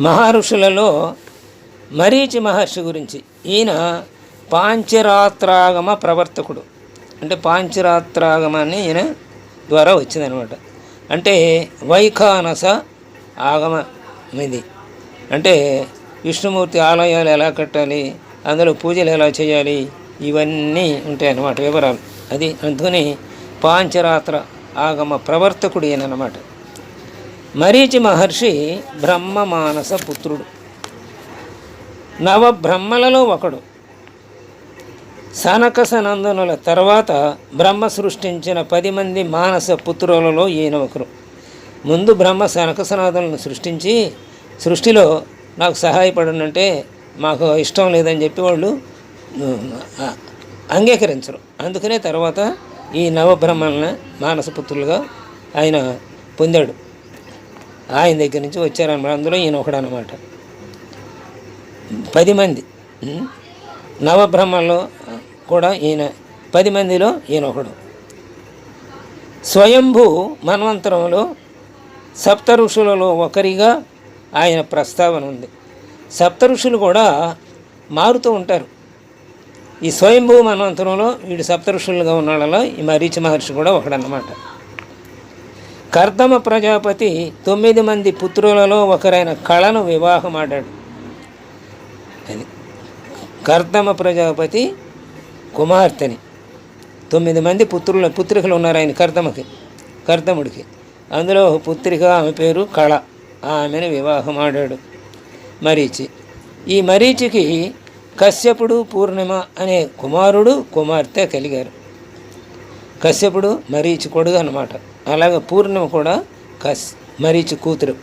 మహర్షులలో మరీచి మహర్షి గురించి. ఈయన పాంచరాత్రాగమ ప్రవర్తకుడు. అంటే పాంచరాత్రాగమాన్ని ఈయన ద్వారా వచ్చిందనమాట. అంటే వైఖానస ఆగమ ఇది అంటే విష్ణుమూర్తి ఆలయాలు ఎలా కట్టాలి అందులో పూజలు ఎలా చేయాలి ఇవన్నీ ఉంటాయి అన్నమాట వివరాలు. అది అందుకని పాంచరాత్ర ఆగమ ప్రవర్తకుడు ఈయనమాట మరీచి మహర్షి బ్రహ్మ మానస పుత్రుడు. నవబ్రహ్మలలో ఒకడు. సనకసనందనుల తర్వాత బ్రహ్మ సృష్టించిన పది మంది మానస పుత్రులలో ఈయన ఒకరు. ముందు బ్రహ్మ సనకసనాథులను సృష్టించి సృష్టిలో నాకు సహాయపడనంటే మాకు ఇష్టం లేదని చెప్పి వాళ్ళు అంగీకరించరు. అందుకనే తర్వాత ఈ నవబ్రహ్మలను మానసపుత్రులుగా ఆయన పొందాడు. ఆయన దగ్గర నుంచి వచ్చారన్నమాట అందులో ఈయన ఒకడు అనమాట పది మంది. నవబ్రహ్మల్లో కూడా ఈయన పది మందిలో ఈయన ఒకడు. స్వయంభూ మన్వంతరంలో సప్త ఋషులలో ఒకరిగా ఆయన ప్రస్తావన ఉంది. సప్త ఋషులు కూడా మారుతూ ఉంటారు. ఈ స్వయంభూ మన్వంతరంలో వీడు సప్త ఋషులుగా ఉన్నాళ్ళలో ఈ మరీచి మహర్షి కూడా ఒకడన్నమాట. కర్దమ ప్రజాపతి తొమ్మిది మంది పుత్రులలో ఒకరైన కళను వివాహమాడాడు. అది కర్దమ ప్రజాపతి కుమార్తెని. తొమ్మిది మంది పుత్రుల పుత్రికలు ఉన్నారు ఆయన కర్దమకి కర్దముడికి. అందులో ఒక పుత్రిక ఆమె పేరు కళ. ఆమెను వివాహం ఆడాడు మరీచి. ఈ మరీచికి కశ్యపుడు పూర్ణిమ అనే కుమారుడు కుమార్తె కలిగారు. కశ్యపుడు మరీచి కొడుకు అన్నమాట. అలాగే పూర్ణిమ కూడా కస్ మరీచి కూతురు.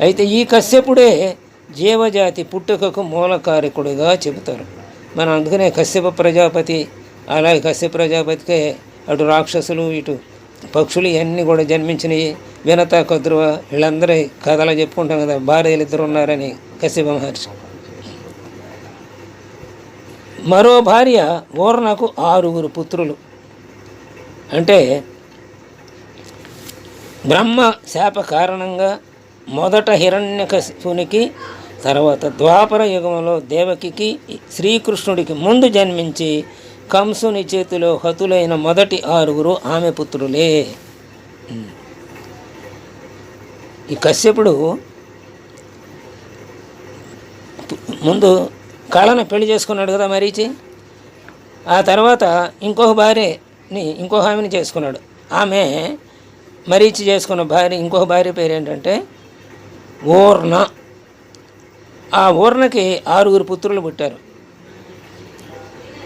అయితే ఈ కశ్యపుడే జీవజాతి పుట్టుకకు మూలకారకుడుగా చెబుతారు. మనం అందుకనే కశ్యప ప్రజాపతి అలాగే కశ్యప ప్రజాపతికే అటు రాక్షసులు ఇటు పక్షులు ఇవన్నీ కూడా జన్మించినవి వినత కద్రువ వీళ్ళందరి కథలు చెప్పుకుంటాం కదా భార్యలు ఇద్దరు ఉన్నారని కశ్యప మహర్షి. మరో భార్య ఓర్ణకు ఆరుగురు పుత్రులు. అంటే బ్రహ్మ శాప కారణంగా మొదట హిరణ్యకశిపునికి తర్వాత ద్వాపర యుగంలో దేవకికి శ్రీకృష్ణుడికి ముందు జన్మించి కంసుని చేతిలో హతులైన మొదటి ఆరుగురు ఆమె పుత్రులే. ఈ కశ్యపుడు ముందు కళను పెళ్ళి చేసుకున్నాడు కదా మరీచి? ఆ తర్వాత ఇంకొక భార్యని ఇంకొక ఆమెని చేసుకున్నాడు. ఆమె మరీచి చేసుకున్న భార్య ఇంకో భార్య పేరు ఏంటంటే ఓర్ణ. ఆ ఓర్ణకి ఆరుగురు పుత్రులు పుట్టారు.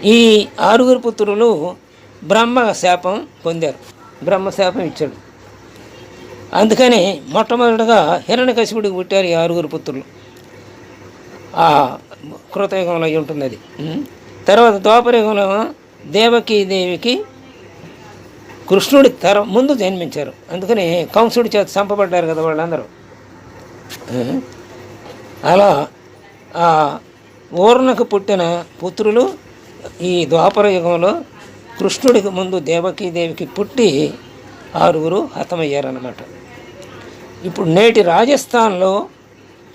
ఈ ఆరుగురు పుత్రులు బ్రహ్మ శాపం పొందారు. బ్రహ్మ శాపం ఇచ్చాడు. అందుకని మొట్టమొదటిగా హిరణ్యకశిపుడికి పుట్టారు ఈ ఆరుగురు పుత్రులు. ఆ కృతయుగంలో ఉంటుంది అది తర్వాత ద్వాపరయుగంలో దేవకీ దేవికి కృష్ణుడి తర ముందు జన్మించారు. అందుకని కంసుడి చేత చంపబడ్డారు కదా వాళ్ళందరూ. అలా ఆ ఊర్ణకు పుట్టిన పుత్రులు ఈ ద్వాపర యుగంలో కృష్ణుడికి ముందు దేవకీ దేవికి పుట్టి ఆరుగురు హతమయ్యారన్నమాట. ఇప్పుడు నేటి రాజస్థాన్లో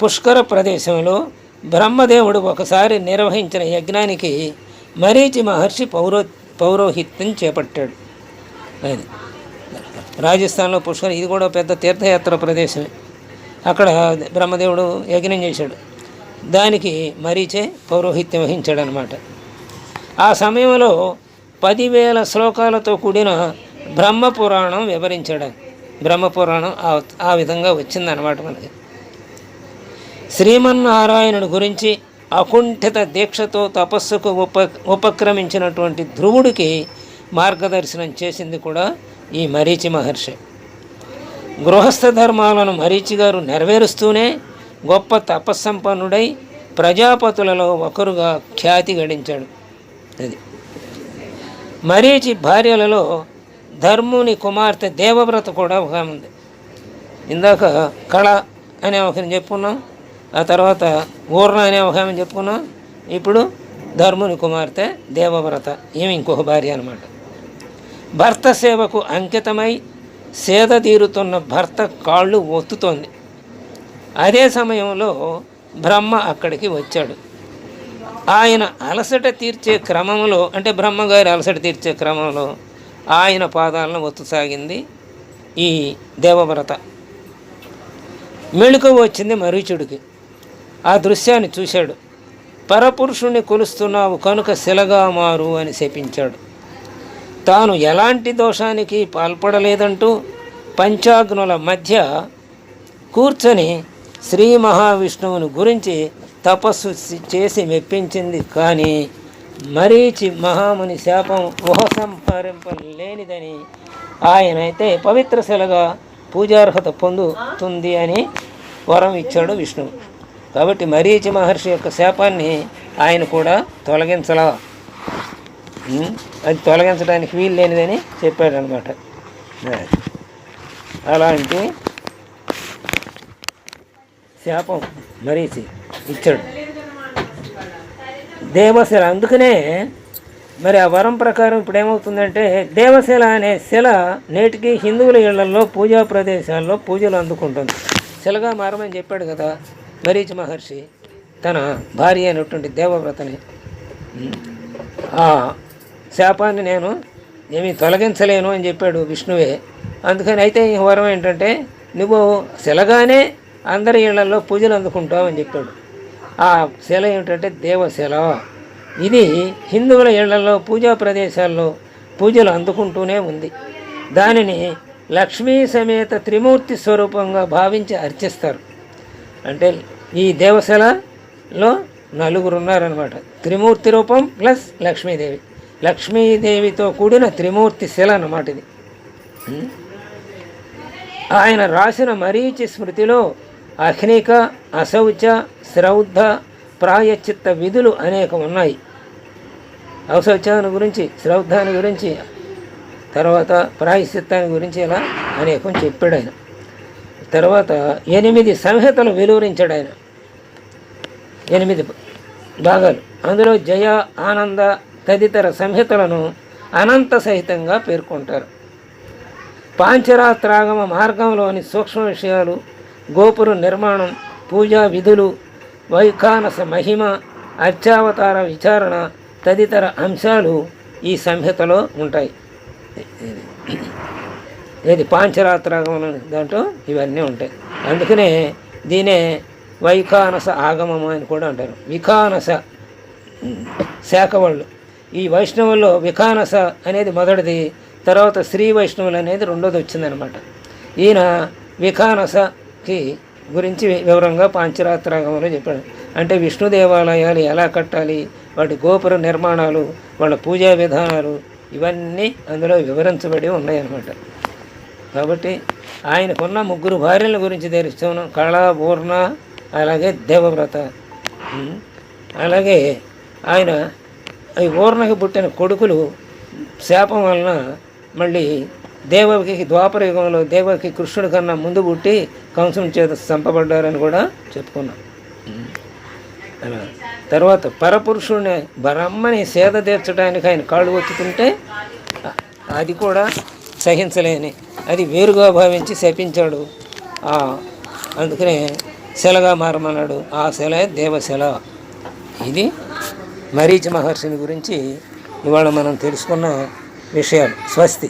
పుష్కర ప్రదేశంలో బ్రహ్మదేవుడు ఒకసారి నిర్వహించిన యజ్ఞానికి మరీచి మహర్షి పౌరో పౌరోహిత్యం చేపట్టాడు. అది. రాజస్థాన్లో పుష్కర ఇది కూడా పెద్ద తీర్థయాత్ర ప్రదేశమే. అక్కడ బ్రహ్మదేవుడు యజ్ఞం చేశాడు. దానికి మరీచే పౌరోహిత్యం వహించాడు అనమాట ఆ సమయంలో పదివేల శ్లోకాలతో కూడిన బ్రహ్మపురాణం వివరించాడు. బ్రహ్మపురాణం ఆ ఆ విధంగా వచ్చిందనమాట మనకి. శ్రీమన్నారాయణుడి గురించి అకుంఠిత దీక్షతో తపస్సుకు ఉప ఉపక్రమించినటువంటి ధ్రువుడికి మార్గదర్శనం చేసింది కూడా ఈ మరీచి మహర్షి. గృహస్థ ధర్మాలను మరీచి గారు నెరవేరుస్తూనే గొప్ప తపస్సంపన్నుడై ప్రజాపతులలో ఒకరుగా ఖ్యాతి గడించాడు. అది. మరీచి భార్యలలో ధర్ముని కుమార్తె దేవవ్రత కూడా ఒక ఉంది. ఇందాక కళ అనే ఒకరిని చెప్పుకున్నాం. ఆ తర్వాత ఊర్ణ అనే ఒక ఆమె చెప్పుకున్నాం. ఇప్పుడు ధర్ముని కుమార్తె దేవవ్రత ఈమె ఇంకొక భార్య అనమాట భర్త సేవకు అంకితమై సేద తీరుతున్న భర్త కాళ్ళు ఒత్తుతోంది. అదే సమయంలో బ్రహ్మ అక్కడికి వచ్చాడు. ఆయన అలసట తీర్చే క్రమంలో అంటే బ్రహ్మగారి అలసట తీర్చే క్రమంలో ఆయన పాదాలను ఒత్తుసాగింది ఈ దేవవ్రత. మెళుక వచ్చింది మరీచుడికి. ఆ దృశ్యాన్ని చూశాడు. పరపురుషుణ్ణి కొలుస్తున్నావు కనుక శిలగా మారు అని శపించాడు. తాను ఎలాంటి దోషానికి పాల్పడలేదంటూ పంచాగ్నుల మధ్య కూర్చొని శ్రీ మహావిష్ణువుని గురించి తపస్సు చేసి మెప్పించింది. కానీ మరీచి మహాముని శాపం ఉపసంహరింపలేనిదని ఆయనైతే పవిత్ర శిలగా పూజార్హత పొందుతుంది అని వరం ఇచ్చాడు విష్ణువు. కాబట్టి మరీచి మహర్షి యొక్క శాపాన్ని ఆయన కూడా తొలగించలా. అది తొలగించడానికి వీలు లేనిదని చెప్పాడు అనమాట అలాంటి శాపం మరీచి ఇచ్చాడు. దేవశిల అందుకనే మరి ఆ వరం ప్రకారం ఇప్పుడు ఏమవుతుందంటే దేవశిల అనే శిల నేటికి హిందువుల ఇళ్ళలో పూజా ప్రదేశాల్లో పూజలు అందుకుంటుంది. శిలగా మారమని చెప్పాడు కదా మరీచి మహర్షి తన భార్య అయినటువంటి దేవవ్రతని. శాపాన్ని నేను ఏమీ తొలగించలేను అని చెప్పాడు విష్ణువే. అందుకని అయితే ఈ వరం ఏంటంటే నువ్వు శిలగానే అందరి ఇళ్ళలో పూజలు అందుకుంటావు అని చెప్పాడు. ఆ శిల ఏమిటంటే దేవశిల. ఇది హిందువుల ఇళ్ళలో పూజా ప్రదేశాల్లో పూజలు అందుకుంటూనే ఉంది. దానిని లక్ష్మీ సమేత త్రిమూర్తి స్వరూపంగా భావించి అర్చిస్తారు. అంటే ఈ దేవశలలో నలుగురు ఉన్నారనమాట త్రిమూర్తి రూపం ప్లస్ లక్ష్మీదేవి. లక్ష్మీదేవితో కూడిన త్రిమూర్తి శిల అన్నమాట ఇది. ఆయన రాసిన మరీచి స్మృతిలో అహ్నిక అశౌచ శ్రౌద్ధ ప్రాయచిత్త విధులు అనేకం ఉన్నాయి. అశౌచాన్ని గురించి శ్రౌద్ధాన్ని గురించి తర్వాత ప్రాయశ్చిత్తాన్ని గురించి ఇలా అనేకం చెప్పాడు ఆయన. తర్వాత ఎనిమిది సంహితలు వెలువరించాడు ఆయన. ఎనిమిది భాగాలు. అందులో జయ ఆనంద తదితర సంహితలను అనంత సహితంగా పేర్కొంటారు. పాంచరాత్రాగమ మార్గంలోని సూక్ష్మ విషయాలు గోపుర నిర్మాణం పూజా విధులు వైఖానస మహిమ అర్చావతార విచారణ తదితర అంశాలు ఈ సంహితలో ఉంటాయి. ఏది పాంచరాత్రాగమం దాంట్లో ఇవన్నీ ఉంటాయి. అందుకనే దీనే వైఖానస ఆగమము అని కూడా అంటారు. విఖానస శాఖ వాళ్ళు. ఈ వైష్ణవుల్లో విఖానస అనేది మొదటిది తర్వాత శ్రీ వైష్ణవులు అనేది రెండోది వచ్చిందనమాట. ఈయన విఖానసకి గురించి వివరంగా పాంచరాత్రాగంలో చెప్పాడు. అంటే విష్ణు దేవాలయాలు ఎలా కట్టాలి వాటి గోపుర నిర్మాణాలు వాళ్ళ పూజా విధానాలు ఇవన్నీ అందులో వివరించబడి ఉన్నాయన్నమాట. కాబట్టి ఆయనకున్న ముగ్గురు భార్యల గురించి తెలుస్తున్నాం కళ పూర్ణ అలాగే దేవవ్రత. అలాగే ఆయన ఈ ఊర్ణకి పుట్టిన కొడుకులు శాపం వలన మళ్ళీ దేవకి ద్వాపర యుగంలో దేవకి కృష్ణుడి కన్నా ముందు పుట్టి కంసం చేత చంపబడ్డారని కూడా చెప్పుకున్నాం. అలా. తర్వాత పరపురుషుడిని బ్రహ్మని సేద తీర్చడానికి ఆయన కాళ్ళు వచ్చుతుంటే అది కూడా సహించలేని. అది వేరుగా భావించి శపించాడు. అందుకనే శిలగా మారమన్నాడు. ఆ శిల దేవశిల. ఇది మరీచి మహర్షిని గురించి ఇవాళ మనం తెలుసుకున్న విషయాలు స్వస్తి.